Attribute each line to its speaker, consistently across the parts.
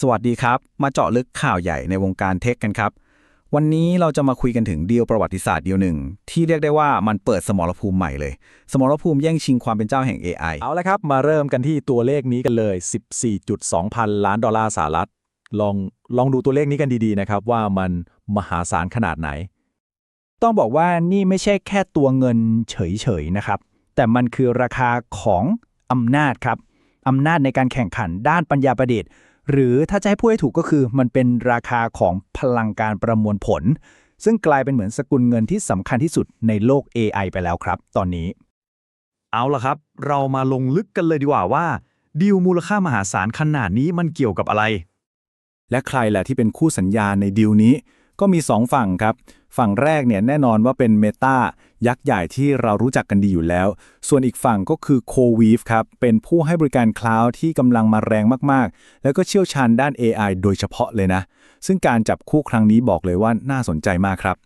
Speaker 1: สวัสดีครับ มาเจาะลึกข่าวใหญ่ในวงการเทคกันครับ วันนี้เราจะมาคุยกันถึงดีลประวัติศาสตร์ดีลหนึ่ง ที่เรียกได้ว่ามันเปิดสมรภูมิใหม่เลย สมรภูมิแย่งชิงความเป็นเจ้าแห่ง AI
Speaker 2: เอาละครับ มาเริ่มกันที่ตัวเลขนี้กันเลย 14.2 พันล้านดอลลาร์สหรัฐ ลองลองดูตัวเลขนี้กันดีๆนะครับ ว่ามันมหาศาลขนาดไหน
Speaker 3: ต้องบอกว่านี่ไม่ใช่แค่ตัวเงินเฉยๆนะครับ แต่มันคือราคาของอำนาจครับอำนาจในการแข่งขันด้านปัญญาประดิษฐ์ หรือถ้าจะให้พูดให้ถูกก็คือมันเป็นราคาของพลังการประมวลผล ซึ่งกลายเป็นเหมือนสกุลเงินที่สำคัญที่สุดในโลก AI ไปแล้วครับ ตอนนี้
Speaker 2: เอาละครับ เรามาลงลึกกันเลยดีกว่าว่าดีลมูลค่ามหาศาลขนาดนี้มันเกี่ยวกับอะไร
Speaker 1: และใครแหละที่เป็นคู่สัญญาในดีลนี้ ก็มี 2 ฝั่งครับ ฝั่งแรกเนี่ยแน่นอนว่าเป็น Meta ยักษ์ใหญ่ที่เรารู้จักกันดีอยู่แล้ว ส่วนอีกฝั่งก็คือ CoWeave ครับ เป็นผู้ให้บริการคลาวด์ที่กำลังมาแรงมากๆ แล้วก็เชี่ยวชาญด้าน AI โดยเฉพาะเลยนะ ซึ่งการจับคู่ครั้งนี้บอกเลยว่าน่าสนใจมากครับ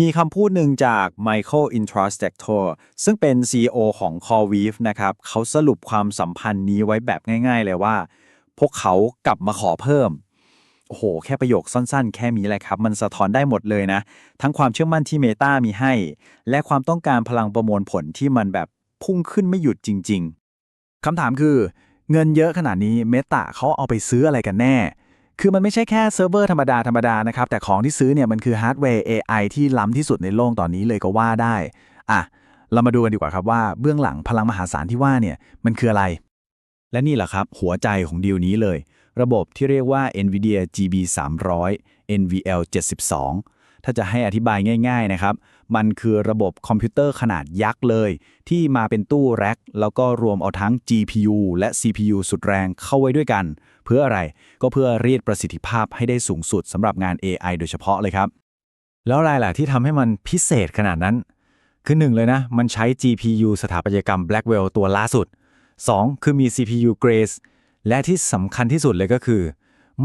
Speaker 4: มีคำพูดหนึ่งจาก Michael Intrastector ซึ่งเป็น CEO ของ CoreWeave นะครับ เขาสรุปความสัมพันธ์นี้ไว้แบบง่าย ๆ เลยว่า พวกเขากลับมาขอเพิ่ม โอ้โห แค่ประโยคสั้นๆ แค่นี้แหละครับ มันสะท้อนได้หมดเลยนะ ทั้งความเชื่อมั่นที่ Meta มีให้ และความต้องการพลังประมวลผลที่มันแบบพุ่งขึ้นไม่หยุดจริง ๆ
Speaker 1: คำถามคือ เงินเยอะขนาดนี้เมตาเขาเอาไปซื้ออะไรกันแน่ คือมันไม่ใช่แค่เซิร์ฟเวอร์ธรรมดาธรรมดานะครับ แต่ของที่ซื้อเนี่ยมันคือฮาร์ดแวร์ AI ที่ล้ำที่สุดในโลกตอนนี้เลยก็ว่าได้อะเรามาดูกันดีกว่าครับว่าเบื้องหลังพลังมหาศาลที่ว่าเนี่ยมันคืออะไร และนี่แหละครับ หัวใจของดีลนี้เลย ระบบที่เรียกว่า NVIDIA GB 300 NVL 72 ถ้าจะให้อธิบายง่ายๆนะครับ มันคือระบบคอมพิวเตอร์ขนาดยักษ์เลย ที่มาเป็นตู้แร็คแล้วก็รวมเอาทั้ง GPU และ CPU สุดแรงเข้าไว้ด้วยกัน เพื่ออะไรก็เพื่อเรียดประสิทธิภาพให้ได้สูงสุดสำหรับงาน AI โดยเฉพาะเลยครับ แล้วอะไรล่ะที่ทำให้มันพิเศษขนาดนั้น คือหนึ่งเลยนะ มันใช้ GPU สถาปัตยกรรม Blackwell ตัวล่าสุด 2. คือมี CPU Grace และที่สำคัญที่สุดเลยก็คือ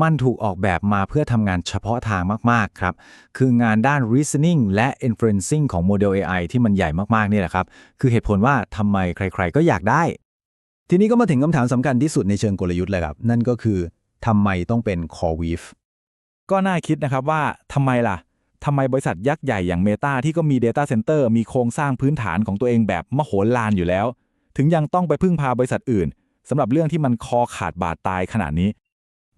Speaker 1: มันถูกออกแบบมาเพื่อทำงานเฉพาะทางมาก ๆ ครับ คืองานด้าน reasoning และ inferencing ของโมเดล AI ที่มันใหญ่มาก ๆ นี่แหละครับ คือเหตุผลว่าทำไมใคร ๆ ก็อยากได้ ทีนี้ก็มาถึงคำถามสำคัญที่สุดในเชิงกลยุทธ์เลยครับ นั่นก็คือทำไมต้องเป็น CoreWeave
Speaker 2: ก็น่าคิดนะครับว่าทำไมล่ะทำไมบริษัทยักษ์ใหญ่อย่าง Meta ที่ก็มี Data Center มีโครงสร้างพื้นฐานของตัวเองแบบมโหฬารอยู่แล้ว ถึงยังต้องไปพึ่งพาบริษัทอื่น สำหรับเรื่องที่มันคอขาดบาดตายขนาดนี้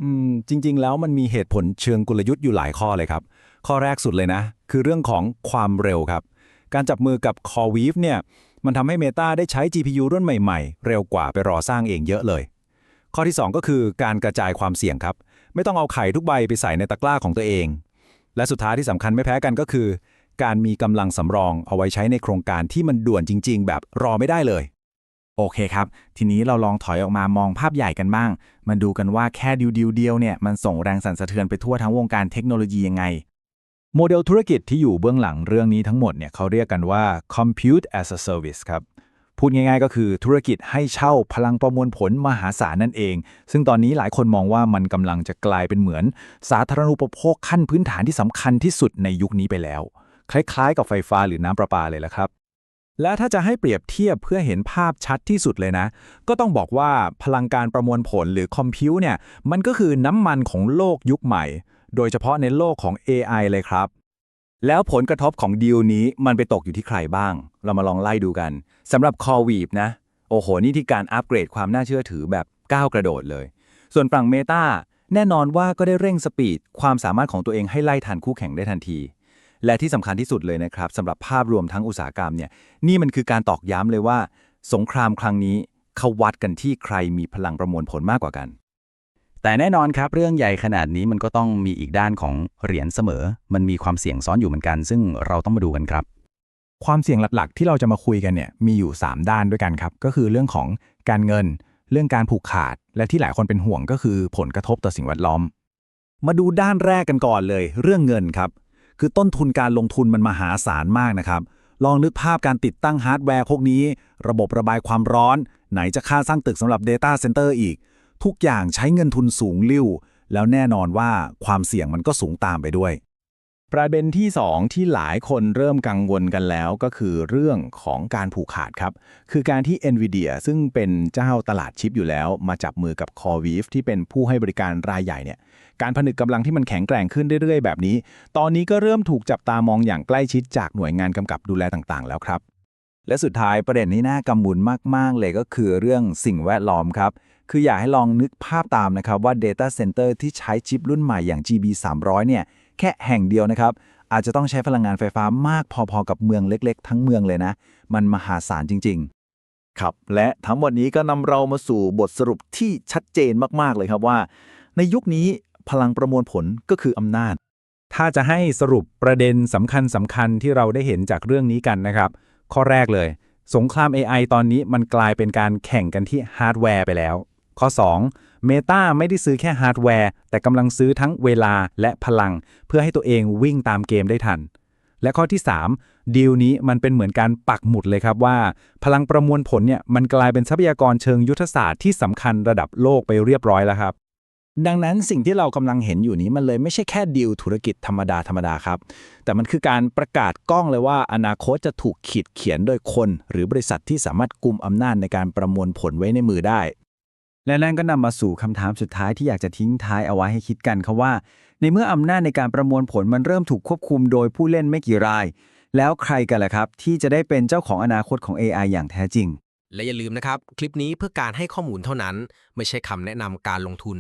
Speaker 1: อืมจริง ๆ แล้วมันมีเหตุผลเชิงกลยุทธ์อยู่หลายข้อเลยครับ ข้อแรกสุดเลยนะ คือเรื่องของความเร็วครับ การจับมือกับ CoreWeave เนี่ยมันทำให้ Meta ได้ใช้ GPU รุ่นใหม่ๆ เร็วกว่าไปรอสร้างเองเยอะเลย ข้อที่ 2 ก็คือการกระจายความเสี่ยงครับ ไม่ต้องเอาไข่ทุกใบไปใส่ในตะกร้าของตัวเอง และสุดท้ายที่สำคัญไม่แพ้กันก็คือ การมีกำลังสำรองเอาไว้ใช้ในโครงการที่มันด่วนจริง ๆ แบบรอไม่ได้เลย
Speaker 3: โอเคครับ ทีนี้เราลองถอยออกมามองภาพใหญ่กันบ้าง มาดูกันว่าแค่ดิวดิวเดียวเนี่ยมันส่งแรงสั่นสะเทือนไปทั่วทั้งวงการเทคโนโลยียังไง
Speaker 2: โมเดลธุรกิจที่อยู่เบื้องหลังเรื่องนี้ทั้งหมดเนี่ยเขาเรียกกันว่า compute as a service ครับ พูดง่ายๆก็คือธุรกิจให้เช่าพลังประมวลผลมหาศาลนั่นเอง ซึ่งตอนนี้หลายคนมองว่ามันกำลังจะกลายเป็นเหมือน สาธารณูปโภคขั้นพื้นฐานที่สำคัญที่สุดในยุคนี้ไปแล้ว คล้ายๆ กับไฟฟ้าหรือน้ำประปาเลยละครับ และถ้าจะให้เปรียบเทียบเพื่อเห็นภาพชัดที่สุดเลยนะ ก็ต้องบอกว่าพลังการประมวลผลหรือคอมพิวเนี่ย มันก็คือน้ำมันของโลกยุคใหม่ โดยเฉพาะในโลกของ AI เลยครับ
Speaker 1: แล้วผลกระทบของดีลนี้มันไปตกอยู่ที่ใครบ้าง เรามาลองไล่ดูกันสำหรับ CoreWeave นะ โอ้โห นี่ที่การอัปเกรดความน่าเชื่อถือแบบก้าวกระโดดเลย ส่วนฝั่ง Meta แน่นอนว่าก็ได้เร่งสปีดความสามารถของตัวเองให้ไล่ทันคู่แข่งได้ทันที และที่สำคัญที่สุดเลยนะครับสำหรับภาพรวมทั้งอุตสาหกรรมเนี่ยนี่มันคือการตอกย้ำเลยว่า สงครามครั้งนี้เขาวัดกันที่ใครมีพลังประมวลผลมากกว่ากัน
Speaker 3: แต่แน่นอนครับเรื่องใหญ่ขนาดนี้มันก็ต้องมีอีกด้านของเหรียญเสมอ มันมีความเสี่ยงซ้อนอยู่เหมือนกัน ซึ่งเราต้องมาดูกันครับ
Speaker 2: ความเสี่ยงหลักๆ ที่เราจะมาคุยกันเนี่ยมีอยู่ 3 ด้านด้วยกันครับ ก็คือเรื่องของการเงิน เรื่องการผูกขาด และที่หลายคนเป็นห่วงก็คือผลกระทบต่อสิ่งแวดล้อม
Speaker 1: มาดูด้านแรกกันก่อนเลย เรื่องเงินครับ คือต้นทุนการลงทุนมันมหาศาลมากนะครับ ลองนึกภาพการติดตั้งฮาร์ดแวร์พวกนี้ ระบบระบายความร้อน ไหนจะค่าสร้างตึกสำหรับ Data Center อีก ทุกอย่างใช้เงินทุนสูงลิ่ว แล้วแน่นอนว่าความเสี่ยงมันก็สูงตามไปด้วย
Speaker 5: ประเด็นที่ 2 ที่หลายคนเริ่มกังวลกันแล้วก็คือเรื่องของการผูกขาดครับ คือการที่ NVIDIA ซึ่งเป็นเจ้าตลาดชิปอยู่แล้ว มาจับมือกับ CoreWeave ที่เป็นผู้ให้บริการรายใหญ่เนี่ย การผนึกกำลังที่มันแข็งแกร่งขึ้นเรื่อยๆ แบบนี้ ตอนนี้ก็เริ่มถูกจับตามองอย่างใกล้ชิดจากหน่วยงานกำกับดูแลต่างๆ แล้วครับ
Speaker 6: และสุดท้ายประเด็นนี้น่ากังวลมากๆ เลยก็คือเรื่องสิ่งแวดล้อมครับคืออยากให้ลองนึกภาพตามนะครับว่า Data Center ที่ใช้ชิปรุ่นใหม่อย่าง GB 300เนี่ย แค่แห่งเดียวนะครับ อาจจะต้องใช้พลังงานไฟฟ้ามากพอๆกับเมืองเล็ก ๆ ทั้งเมืองเลยนะ มันมหาศาลจริง ๆ
Speaker 5: ครับ และทั้งหมดนี้ก็นำเรามาสู่บทสรุปที่ชัดเจนมากๆเลยครับว่า ในยุคนี้พลังประมวลผลก็คืออำนาจ
Speaker 1: ถ้าจะให้สรุปประเด็นสำคัญสำคัญที่เราได้เห็นจากเรื่องนี้กันนะครับ ข้อแรกเลย สงคราม AI ตอนนี้มันกลายเป็นการแข่งกันที่ฮาร์ดแวร์ไปแล้ว ข้อ 2 Meta ไม่ได้ซื้อแค่ฮาร์ดแวร์ แต่กำลังซื้อทั้งเวลาและพลัง เพื่อให้ตัวเองวิ่งตามเกมได้ทัน และข้อที่ 3 ดีลนี้มันเป็นเหมือนการปักหมุดเลยครับว่า พลังประมวลผลเนี่ยมันกลายเป็นทรัพยากรเชิงยุทธศาสตร์ที่สำคัญระดับโลกไปเรียบร้อยแล้วครับดังนั้นสิ่งที่เรากำลังเห็นอยู่นี้มันเลยไม่ใช่แค่ดีลธุรกิจธรรมดาธรรมดาครับ แต่มันคือการประกาศกล้องเลยว่า อนาคตจะถูกขีดเขียนโดยคน หรือบริษัทที่สามารถกุมอำนาจในการประมวลผลไว้ในมือได้
Speaker 6: และนั่นก็นำมาสู่คำถามสุดท้ายที่อยากจะทิ้งท้ายเอาไว้ให้คิดกันครับว่า ในเมื่ออำนาจในการประมวลผลมันเริ่มถูกควบคุมโดยผู้เล่นไม่กี่ราย แล้วใครกันล่ะครับ ที่จะได้เป็นเจ้าของอนาคตของ AI อย่างแท้จริง
Speaker 7: และอย่าลืมนะครับ คลิปนี้เพื่อการให้ข้อมูลเท่านั้น ไม่ใช่คำแนะนำการลงทุน